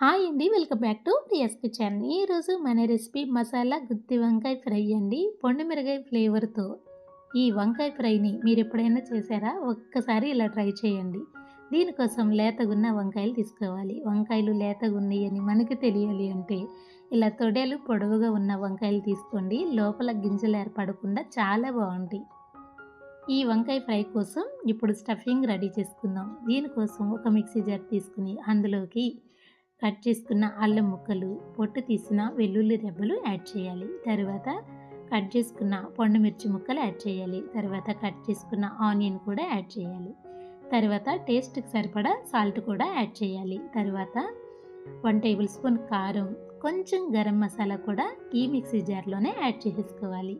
Hi అండి. Welcome back to Priya's kitchen ఈరోజు మన రెసిపీ మసాలా గుత్తి వంకాయ ఫ్రై అండి. పొండుమిరగాయ ఫ్లేవర్తో ఈ వంకాయ ఫ్రైని మీరు ఎప్పుడైనా చేశారా? ఒక్కసారి ఇలా ట్రై చేయండి. దీనికోసం లేతగున్న వంకాయలు తీసుకోవాలి. వంకాయలు లేతగా ఉన్నాయని మనకి తెలియాలి అంటే ఇలా తొడేలు పొడవుగా ఉన్న వంకాయలు తీసుకోండి. లోపల గింజలు ఏర్పడకుండా చాలా బాగుంటాయి. ఈ వంకాయ ఫ్రై కోసం ఇప్పుడు స్టఫింగ్ రెడీ చేసుకుందాం. దీనికోసం ఒక మిక్సీ జార్ తీసుకుని అందులోకి కట్ చేసుకున్న అల్లం ముక్కలు పొట్టు తీసిన వెల్లుల్లి రెబ్బలు యాడ్ చేయాలి. తర్వాత కట్ చేసుకున్న పండు మిర్చి ముక్కలు యాడ్ చేయాలి. తర్వాత కట్ చేసుకున్న ఆనియన్ కూడా యాడ్ చేయాలి. తర్వాత టేస్ట్కి సరిపడా సాల్ట్ కూడా యాడ్ చేయాలి. తర్వాత వన్ టేబుల్ స్పూన్ కారం కొంచెం గరం మసాలా కూడా ఈ మిక్సీ జార్లోనే యాడ్ చేసుకోవాలి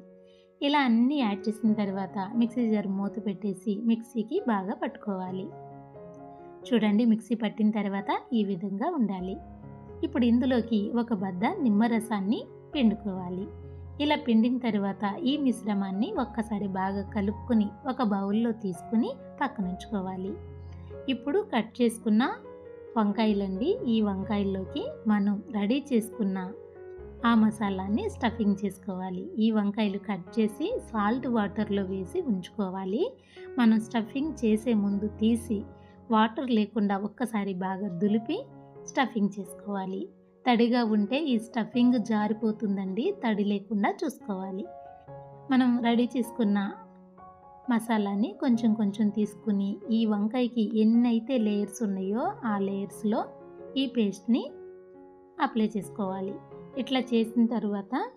ఇలా అన్నీ యాడ్ చేసిన తర్వాత మిక్సీ జార్ మూత పెట్టేసి మిక్సీకి బాగా పట్టుకోవాలి. చూడండి మిక్సీ పట్టిన తర్వాత ఈ విధంగా ఉండాలి. ఇప్పుడు ఇందులోకి ఒక బద్ద నిమ్మరసాన్ని పిండుకోవాలి. ఇలా పిండిన తర్వాత ఈ మిశ్రమాన్ని ఒక్కసారి బాగా కలుపుకొని ఒక బౌల్లో తీసుకుని పక్కనుంచుకోవాలి ఇప్పుడు కట్ చేసుకున్న వంకాయలండి ఈ వంకాయల్లోకి మనం రెడీ చేసుకున్న ఆ మసాలాన్ని స్టఫింగ్ చేసుకోవాలి. ఈ వంకాయలు కట్ చేసి సాల్ట్ వాటర్లో వేసి ఉంచుకోవాలి. మనం స్టఫింగ్ చేసే ముందు తీసి వాటర్ లేకుండా ఒక్కసారి బాగా దులిపి స్టఫింగ్ చేసుకోవాలి. తడిగా ఉంటే ఈ స్టఫింగ్ జారిపోతుందండి తడి లేకుండా చూసుకోవాలి. మనం రెడీ చేసుకున్న మసాలాని కొంచెం కొంచెం తీసుకుని ఈ వంకాయకి ఎన్నైతే లేయర్స్ ఉన్నాయో ఆ లేయర్స్లో ఈ పేస్ట్ని అప్లై చేసుకోవాలి. ఇట్లా చేసిన తర్వాత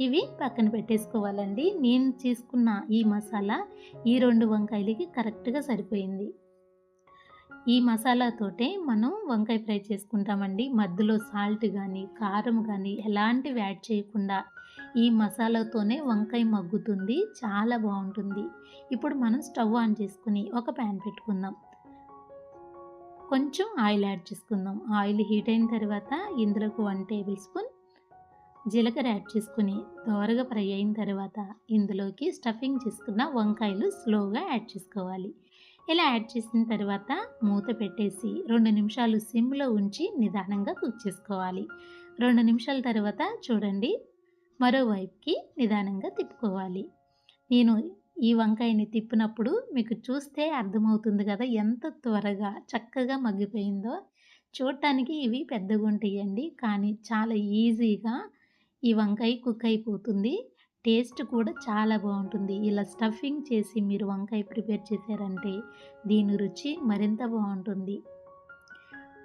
ఇవి పక్కన పెట్టేసుకోవాలండి. నేను తీసుకున్న ఈ మసాలా ఈ రెండు వంకాయలకి కరెక్ట్గా సరిపోయింది. ఈ మసాలాతోటే మనం వంకాయ ఫ్రై చేసుకుంటామండి. మధ్యలో సాల్ట్ కానీ కారం కానీ ఎలాంటివి యాడ్ చేయకుండా ఈ మసాలాతోనే వంకాయ మగ్గుతుంది. చాలా బాగుంటుంది. ఇప్పుడు మనం స్టవ్ ఆన్ చేసుకుని ఒక ప్యాన్ పెట్టుకుందాం. కొంచెం ఆయిల్ యాడ్ చేసుకుందాం. ఆయిల్ హీట్ అయిన తర్వాత ఇందులోకి వన్ టేబుల్ స్పూన్ జీలకర్ర యాడ్ చేసుకుని దోరగా ఫ్రై అయిన తర్వాత ఇందులోకి స్టఫింగ్ చేసుకున్న వంకాయలు స్లోగా యాడ్ చేసుకోవాలి. ఇలా యాడ్ చేసిన తర్వాత మూత పెట్టేసి రెండు నిమిషాలు సిమ్లో ఉంచి నిదానంగా కుక్ చేసుకోవాలి. రెండు నిమిషాల తర్వాత చూడండి మరోవైపుకి నిదానంగా తిప్పుకోవాలి. నేను ఈ వంకాయని తిప్పినప్పుడు మీకు చూస్తే అర్థమవుతుంది కదా ఎంత త్వరగా చక్కగా మగ్గిపోయిందో. చూడటానికి ఇవి పెద్దగా ఉంటాయండి కానీ చాలా ఈజీగా ఈ వంకాయ కుక్ అయిపోతుంది. టేస్ట్ కూడా చాలా బాగుంటుంది. ఇలా స్టఫింగ్ చేసి మీరు వంకాయ ప్రిపేర్ చేశారంటే దీని రుచి మరింత బాగుంటుంది.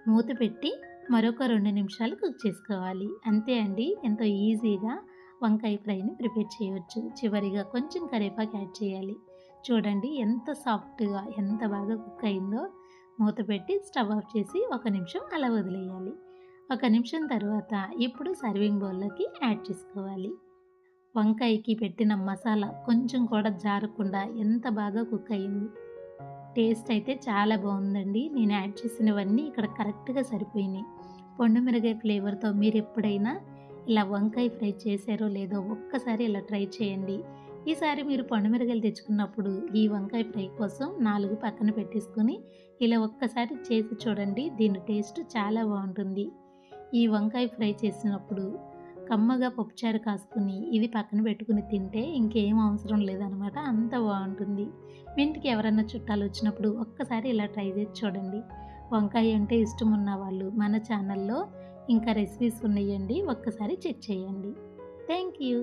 మూత పెట్టి మరొక రెండు నిమిషాలు కుక్ చేసుకోవాలి. అంతే అండి. ఎంతో ఈజీగా వంకాయ ఫ్రైని ప్రిపేర్ చేయవచ్చు చివరిగా కొంచెం కరివేపాకు యాడ్ చేయాలి. చూడండి ఎంత సాఫ్ట్గా ఎంత బాగా కుక్ అయిందో. మూత పెట్టి స్టవ్ ఆఫ్ చేసి ఒక నిమిషం అలా వదిలేయాలి. ఒక నిమిషం తర్వాత ఇప్పుడు సర్వింగ్ బౌల్లోకి యాడ్ చేసుకోవాలి. వంకాయకి పెట్టిన మసాలా కొంచెం కూడా జారకుండా ఎంత బాగా కుక్ అయింది టేస్ట్ అయితే చాలా బాగుందండి. నేను యాడ్ చేసినవన్నీ ఇక్కడ కరెక్ట్గా సరిపోయినాయి. పొండు మిరగాయ ఫ్లేవర్తో మీరు ఎప్పుడైనా ఇలా వంకాయ ఫ్రై చేశారో లేదో ఒక్కసారి ఇలా ట్రై చేయండి. ఈసారి మీరు పండుమిరగలు తెచ్చుకున్నప్పుడు ఈ వంకాయ ఫ్రై కోసం నాలుగు పక్కన పెట్టేసుకొని ఇలా ఒక్కసారి చేసి చూడండి. దీని టేస్ట్ చాలా బాగుంటుంది. ఈ వంకాయ ఫ్రై చేసినప్పుడు కమ్మగా పప్పుచారు కాసుకుని ఇది పక్కన పెట్టుకుని తింటే ఇంకేం అవసరం లేదనమాట. అంత బాగుంటుంది. మీ ఇంటికి ఎవరైనా చుట్టాలు వచ్చినప్పుడు ఒక్కసారి ఇలా ట్రై చేసి చూడండి. వంకాయ అంటే ఇష్టం ఉన్న వాళ్ళు మన ఛానల్లో ఇంకా రెసిపీస్ ఉన్నాయండి. ఒక్కసారి చెక్ చేయండి. Thank you